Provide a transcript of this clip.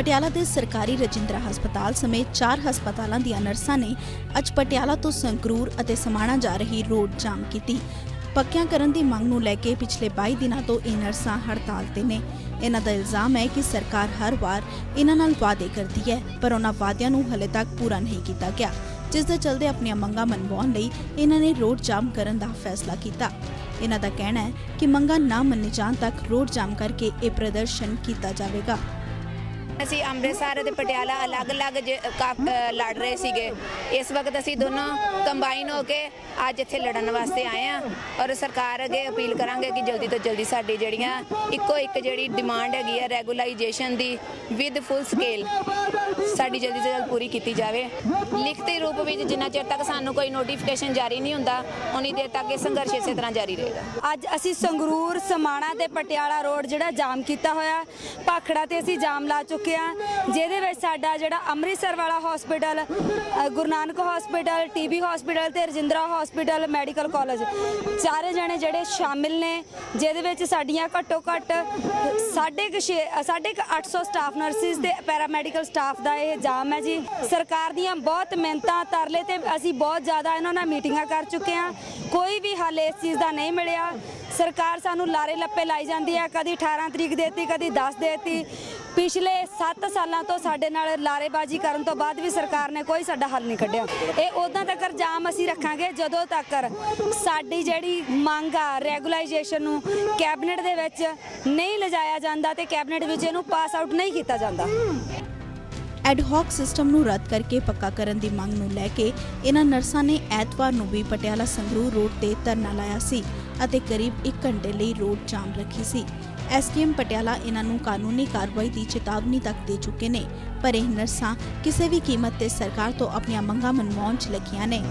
ਪਟਿਆਲਾ ਦੇ ਸਰਕਾਰੀ ਰਜਿੰਦਰਾ ਹਸਪਤਾਲ ਸਮੇਤ ਚਾਰ ਹਸਪਤਾਲਾਂ ਦੀਆਂ ਨਰਸਾਂ ਨੇ ਅੱਜ ਪਟਿਆਲਾ ਤੋਂ ਸੰਗਰੂਰ ਅਤੇ ਸਮਾਣਾ ਜਾ ਰਹੀ ਰੋਡ ਜਾਮ ਕੀਤੀ। ਪੱਕਿਆਂ ਕਰਨ ਦੀ ਮੰਗ ਨੂੰ ਲੈ ਕੇ ਪਿਛਲੇ 22 ਦਿਨਾਂ ਤੋਂ ਇਹ ਨਰਸਾਂ ਹੜਤਾਲ ਤੇ ਨੇ। ਇਹਨਾਂ ਦਾ ਇਲਜ਼ਾਮ ਹੈ ਕਿ ਸਰਕਾਰ ਹਰ ਵਾਰ ਇਹਨਾਂ ਨਾਲ ਵਾਅਦੇ ਕਰਦੀ ਹੈ, ਪਰ ਉਹਨਾਂ ਵਾਅਦਿਆਂ ਨੂੰ ਹਲੇ ਤੱਕ ਪੂਰਾ ਨਹੀਂ ਕੀਤਾ ਗਿਆ, ਜਿਸ ਦੇ ਚਲਦੇ ਆਪਣੀਆਂ ਮੰਗਾਂ ਮਨਵਾਉਣ ਲਈ ਇਹਨਾਂ ਨੇ ਰੋਡ ਜਾਮ ਕਰਨ ਦਾ ਫੈਸਲਾ ਕੀਤਾ। ਇਹਨਾਂ ਦਾ ਕਹਿਣਾ ਹੈ ਕਿ ਮੰਗਾਂ ਨਾ ਮੰਨੇ ਜਾਣ ਤੱਕ ਰੋਡ ਜਾਮ ਕਰਕੇ ਇਹ ਪ੍ਰਦਰਸ਼ਨ ਕੀਤਾ ਜਾਵੇਗਾ। ਅਸੀਂ ਅੰਮ੍ਰਿਤਸਰ ਅਤੇ ਪਟਿਆਲਾ ਅਲੱਗ-ਅਲੱਗ ਜ- ਕਾਫ- ਲੜ ਰਹੇ ਸੀਗੇ। ਇਸ ਵਕਤ ਅਸੀਂ ਦੋਨੋਂ ਕੰਬਾਈਨ ਹੋ ਕੇ ਅੱਜ ਇੱਥੇ ਲੜਨ ਵਾਸਤੇ ਆਏ ਆ ਔਰ ਸਰਕਾਰ ਅੱਗੇ ਅਪੀਲ ਕਰਾਂਗੇ ਕਿ ਜਲਦੀ ਤੋਂ ਜਲਦੀ ਸਾਡੀ ਜਿਹੜੀਆਂ ਇੱਕੋ ਇੱਕ ਜਿਹੜੀ ਡਿਮਾਂਡ ਹੈਗੀ ਆ ਰੈਗੂਲਾਈਜੇਸ਼ਨ ਦੀ ਵਿਦ ਫੁੱਲ ਸਕੇਲ ਸਾਡੀ ਜਲਦੀ ਤੋਂ ਜਲਦ ਪੂਰੀ ਕੀਤੀ ਜਾਵੇ। ਲਿਖਤੀ ਰੂਪ ਵਿੱਚ ਜਿੰਨਾ ਚਿਰ ਤੱਕ ਸਾਨੂੰ ਕੋਈ ਨੋਟੀਫਿਕੇਸ਼ਨ ਜਾਰੀ ਨਹੀਂ ਹੁੰਦਾ, ਉਨੀ ਦੇਰ ਤੱਕ ਇਹ ਸੰਘਰਸ਼ ਇਸੇ ਤਰ੍ਹਾਂ ਜਾਰੀ ਰਹੇਗਾ। ਅੱਜ ਅਸੀਂ ਸੰਗਰੂਰ ਸਮਾਣਾ ਤੇ ਪਟਿਆਲਾ ਰੋਡ ਜਿਹੜਾ ਜਾਮ ਕੀਤਾ ਹੋਇਆ, ਭਾਖੜਾ ਤੇ ਅਸੀਂ ਜਾਮ ਲਾ ਚੁੱਕੇ ਆ, ਜਿਹਦੇ ਵਿੱਚ ਸਾਡਾ ਜਿਹੜਾ ਅੰਮ੍ਰਿਤਸਰ ਵਾਲਾ hospital Guru Nanak hospital TB hospital ਤੇ ਰਜਿੰਦਰਾ ਹਸਪੀਟਲ ਮੈਡੀਕਲ ਕਾਲਜ। ਸਾਰੇ ਜਣੇ ਜਿਹੜੇ ਸ਼ਾਮਿਲ ਨੇ, ਜਿਹਦੇ ਵਿੱਚ ਸਾਡੀਆਂ ਘੱਟੋ ਘੱਟ ਸਾਢੇ ਕੁ ਛੇ, ਸਾਢੇ ਕੁ 800 ਸਟਾਫ ਨਰਸਿਸ ਤੇ ਪੈਰਾਮੈਡੀਕਲ ਸਟਾਫ ਦਾ ਇਹ ਜਾਮ ਹੈ ਜੀ। ਸਰਕਾਰ ਦੀਆਂ ਬਹੁਤ ਮਿਹਨਤਾਂ ਤਰਲੇ ਤੇ ਅਸੀਂ ਬਹੁਤ ਜ਼ਿਆਦਾ ਇਹਨਾਂ ਨਾਲ ਮੀਟਿੰਗਾਂ ਕਰ ਚੁੱਕੇ ਹਾਂ। ਕੋਈ ਵੀ ਹੱਲ ਇਸ ਚੀਜ਼ ਦਾ ਨਹੀਂ ਮਿਲਿਆ। ਸਰਕਾਰ ਸਾਨੂੰ ਲਾਰੇ ਲੱਪੇ ਲਾਈ ਜਾਂਦੀ ਹੈ। ਕਦੀ 18 ਤਰੀਕ ਦੇਤੀ, ਕਦੀ 10 ਦੇਤੀ। ਪਿਛਲੇ 7 ਸਾਲਾਂ ਤੋਂ ਸਾਡੇ ਨਾਲ ਲਾਰੇਬਾਜ਼ੀ ਕਰਨ ਤੋਂ ਬਾਅਦ ਵੀ ਸਰਕਾਰ ਨੇ ਕੋਈ ਸਾਡਾ ਹੱਲ ਨਹੀਂ ਕੱਢਿਆ। ਇਹ ਉਦੋਂ ਤੱਕ ਜਾਮ ਅਸੀਂ ਰੱਖਾਂਗੇ ਜਦੋਂ ਤੱਕ ਸਾਡੀ ਜਿਹੜੀ ਮੰਗ ਆ ਰੈਗੂਲਾਈਜੇਸ਼ਨ ਨੂੰ ਕੈਬਨਿਟ ਦੇ ਵਿੱਚ ਨਹੀਂ ਲਿਜਾਇਆ ਜਾਂਦਾ ਤੇ ਕੈਬਨਿਟ ਵਿੱਚ ਇਹਨੂੰ ਪਾਸ ਆਊਟ ਨਹੀਂ ਕੀਤਾ ਜਾਂਦਾ। ਐਡਹੌਕ ਸਿਸਟਮ ਨੂੰ ਰੱਦ ਕਰਕੇ ਪੱਕਾ ਕਰਨ ਦੀ ਮੰਗ ਨੂੰ ਲੈ ਕੇ ਇਹਨਾਂ ਨਰਸਾਂ ਨੇ ਐਤਵਾਰ ਨੂੰ ਵੀ ਪਟਿਆਲਾ ਸੰਗਰੂਰ ਰੋਡ ਤੇ ਧਰਨਾ ਲਾਇਆ ਸੀ ਅਤੇ ਕਰੀਬ 1 ਘੰਟੇ ਲਈ ਰੋਡ ਜਾਮ ਰੱਖੀ ਸੀ। ਐਸਡੀਐਮ ਪਟਿਆਲਾ ਇਹਨਾਂ ਨੂੰ ਕਾਨੂੰਨੀ ਕਾਰਵਾਈ ਦੀ ਚੇਤਾਵਨੀ ਤੱਕ ਦੇ ਚੁੱਕੇ ਨੇ, ਪਰ ਇਹ ਨਰਸਾਂ ਕਿਸੇ ਵੀ ਕੀਮਤ ਤੇ ਸਰਕਾਰ ਤੋਂ ਆਪਣੀਆਂ ਮੰਗਾਂ ਮਨਵਾਉਣ 'ਚ ਲੱਗੀਆਂ ਨੇ।